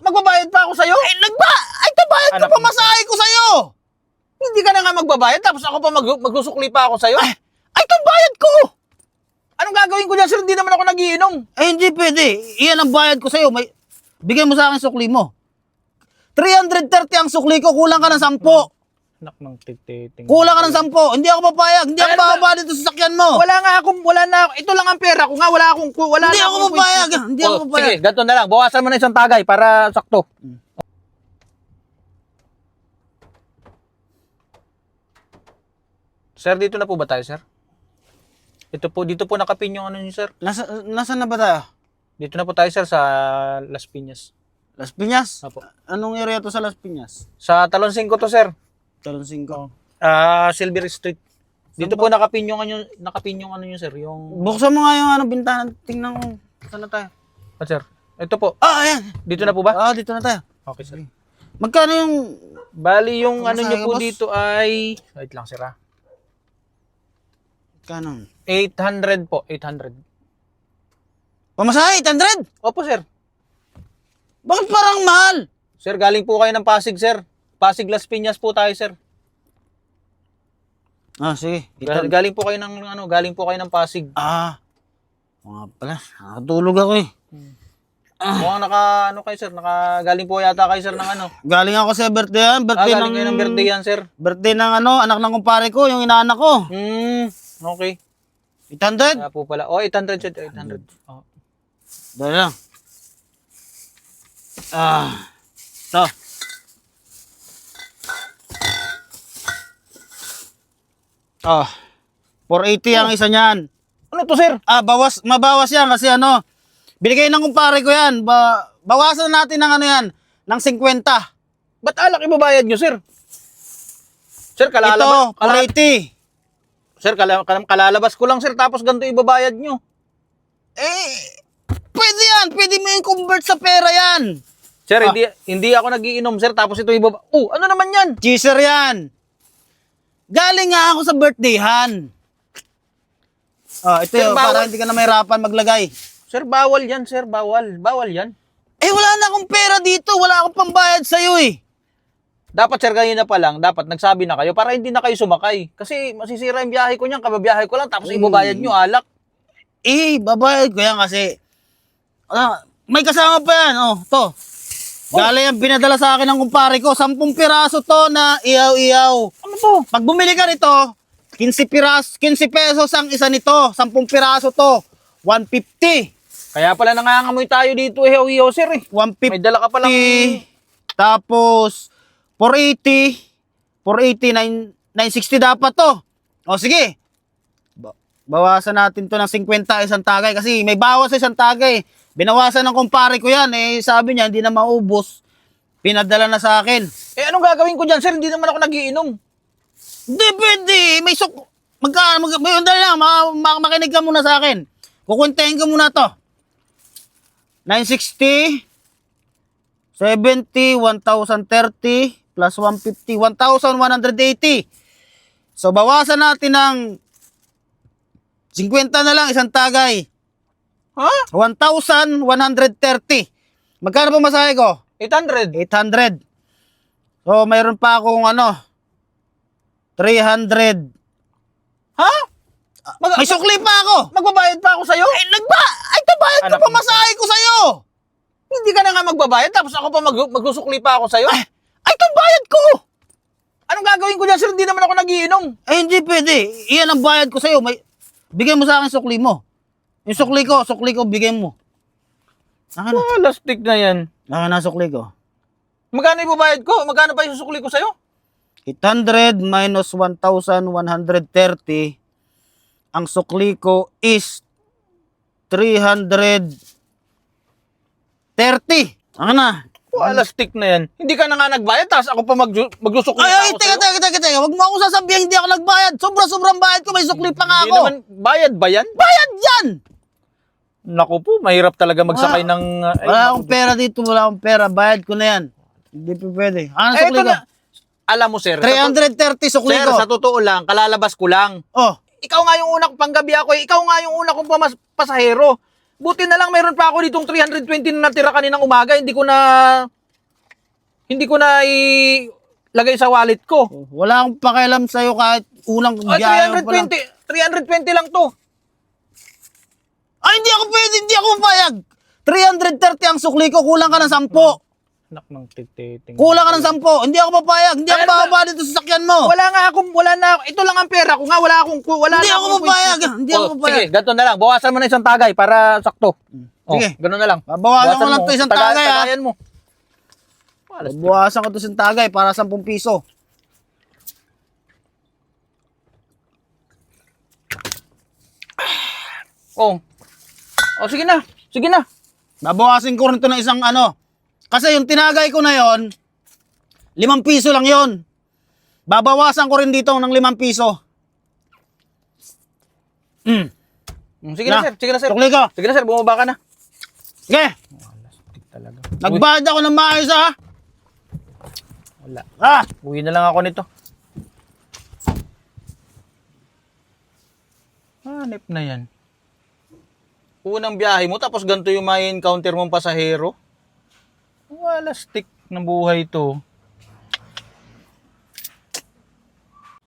Magbabayad pa ako sa'yo? Ay, nagba! Ay, tabayad ko Anak pa mo. masahe ko sa'yo! Hindi ka na nga magbabayad tapos ako pa mag magsusukli pa ako sa'yo? Ay, ay, tabayad ko! Anong gagawin ko dyan, sir? Hindi naman ako nagiinom. Ay, hindi pwede. Iyan ang bayad ko sa'yo. May... Bigyan mo sa akin sukli mo. 330 ang sukli ko, kulang ka ng 10. Anak ng tititing. Kulang ka ng 10. Hindi ako papayag. Hindi ako ano ba? bababa dito sa sakyan mo. Wala nga akong, wala na, ito lang ang pera ko nga, wala akong, wala Hindi na ako papayag. Hindi ako Oh, papayag. Sige, ganito na lang. Bawasan mo na isang tagay para sakto. Sir, dito na po ba tayo, sir? Ito po, dito po nakapin yung ano niyo, sir. Nasa, nasaan na ba tayo? Dito na po tayo, sir, sa Las Piñas. Las Piñas? Apo. Anong area to sa Las Piñas? Sa Talon 5 to, sir. Talon 5. Ah, Silver Street. Dito po nakapin yung ano, nakapin yung ano niyo, sir, yung Buksan mo nga yung ano, bintana. Tingnan ko. Saan na tayo? Ah, sir. Ito po. Ah, ayan. Dito na po ba? Ah, dito na tayo. Okay, sir. Magkano yung... Bali, yung ano Kamusta niyo ka, po boss? dito ay... Wait lang, sir, ah. Magkano? 800 po, 800. Pamasahe, 800? Opo, sir. Bakit parang mahal? Sir, galing po kayo ng Pasig, sir. Pasig Las Piñas po tayo, sir. Ah, sige. Gal- Galing po kayo ng ano, galing po kayo ng Pasig. Ah. Mga pala, nakatulog ako eh. Mukhang naka ano kayo, sir, naka galing po yata kayo, sir, ng ano. Galing ako sa birthday yan. Ah, Birthday galing ng... kayo ng birthday yan, sir. Birthday ng ano, anak ng kumpare ko, yung inaanak ko. Hmm, okay. 800? Kaya po pala. Oh, 800, sir, 800. Oh. Dahil lang. Ah. Ito. Ah. 480 ang isa niyan. Ano to, sir? Ah, bawas, mabawas yan kasi ano, binigay ng kumpare ko yan. Ba, bawasan natin ng ano yan, ng 50. Ba't alak ibabayad nyo, sir? Sir, Ito, kalalabas, kala, 480. sir, kala- kalalabas ko lang, sir, tapos ganito ibabayad nyo. Eh, pwede yan. Pwede mo yung convert sa pera yan. Sir, Ah. hindi hindi ako nagiinom, sir, tapos ito ibaba... Oh, ano naman yan? Cheeser yan. Galing nga ako sa birthdayhan. Ah, ito Sir, yun, bawal- para hindi ka na mahirapan maglagay. Sir, bawal yan, sir, bawal. Bawal yan. Eh, wala na akong pera dito. Wala akong pambayad sa'yo eh. Dapat, sir, kayo na pa lang, dapat nagsabi na kayo para hindi na kayo sumakay. Kasi masisira yung biyahe ko niyan, kababiyahe ko lang, tapos ibabayad nyo, alak. Eh, babayad ko yan kasi... Ah, may kasama pa yan. Oh, to. Galing yan, pinadala sa akin ng kumpare ko. 10 piraso to na iyaw-iyaw. Ano to? Pag bumili ka nito, 15 piras, 15 pesos ang isa nito. 10 piraso to. 150. Kaya pala nangangamoy tayo dito, eh, uyo, sir, eh. 150. May dala ka palang... Tapos 480, 480 9 960 dapat to. O sige. Ba- Bawasan natin to ng 50 isang tagay kasi may bawas sa isang tagay. Binawasan ng kumpare ko yan eh sabi niya hindi na maubos. Pinadala na sa akin. Eh, anong gagawin ko dyan, sir? Hindi naman ako nagiinom. Hindi pwede. May suk... Magka... Mag, may dali lang. Ma, ma, makinig ka muna sa akin. Kukuntahin ko muna to. 960, 70, 1,030, plus 150, 1,180. So, bawasan natin ng 50 na lang isang tagay. Ha? 1,130. Magkano po masahe ko? 800. 800. So, mayroon pa akong ano, 300. Ha? Mag- May sukli pa ako. magbabayad pa ako sa'yo? Ay, nagba! Ay, tabayad ko pa masahe ko sa'yo. Hindi ka na nga magbabayad, tapos ako pa mag magsusukli pa ako sa'yo? Ay, ay, tabayad ko. Anong gagawin ko dyan, sir? Hindi naman ako nagiinom. Ay, hindi pwede. Iyan ang bayad ko sa'yo. May, bigay mo sa akin sukli mo. Yung sukli ko, sukli ko, bigay mo. Akin na. Ah, lastik na yan. Akin na sukli ko. Magkano ibabayad ko? Magkano pa yung susukli ko sa'yo? 800 minus 1,130. Ang sukli ko is 330. Akin na. Oh, lastik na yan. Hindi ka na nga nagbayad, tapos ako pa mag magsusukli Ay, pa ay, ako teka, teka, teka, teka. Huwag mo ako sasabihin, hindi ako nagbayad. Sobra-sobrang bayad ko, may sukli pa nga Hindi ako. naman, bayad ba yan? Bayad yan! Naku po, mahirap talaga magsakay ng... uh, ay, Wala naku. akong pera dito, wala akong pera. Bayad ko na yan. Hindi pa pwede. Ano Eh, sukli ito ko? na. Alam mo, sir. sa to- 330 sukli Sir, ko. sa totoo lang, kalalabas ko lang. Oh, Ikaw nga yung una kong panggabi ako, eh. ikaw nga yung una kong pamas pasahero. Buti na lang meron pa ako ditong 320 na natira kaninang umaga. Hindi ko na hindi ko na ilagay sa wallet ko. Wala akong pakialam sa'yo kahit unang Ay, biyahe pa lang. 320, 320 lang to. Ay, hindi ako pwede, hindi ako payag. 330 ang sukli ko, kulang ka ng 10. Anak ng tititing. Kulang ka ng 10. Hindi ako papayag. Hindi ako Ay, ba? bababa dito sa sakyan mo. Wala nga akong, wala na, ito lang ang pera ko nga, wala akong, wala Hindi na ako akong papayag, hindi ako Oh, papayag. Sige, ganito na lang. Bawasan mo na isang tagay para sakto. Oh, Sige. ganun na lang. Babawasan ko lang to isang Taga- tagay, ha? Tagayan mo. Alas, ko to sa tagay para 10 piso. Oh. Oh, sige na. Sige na. Babawasin ko rin to ng isang ano. Kasi yung tinagay ko na yon, 5 piso lang yon. Babawasan ko rin dito ng 5 piso. Mm. Sige na, Na. sir. Sige na, sir. Sukli ko. Sige na, sir. Bumaba ka na. Sige. Talaga. Nagbayad ako ng maayos ha. Wala. Ah. Uwi na lang ako nito. Hanip na yan. Unang biyahe mo, tapos ganito yung may encounter mong pasahero. Wala stick ng buhay to.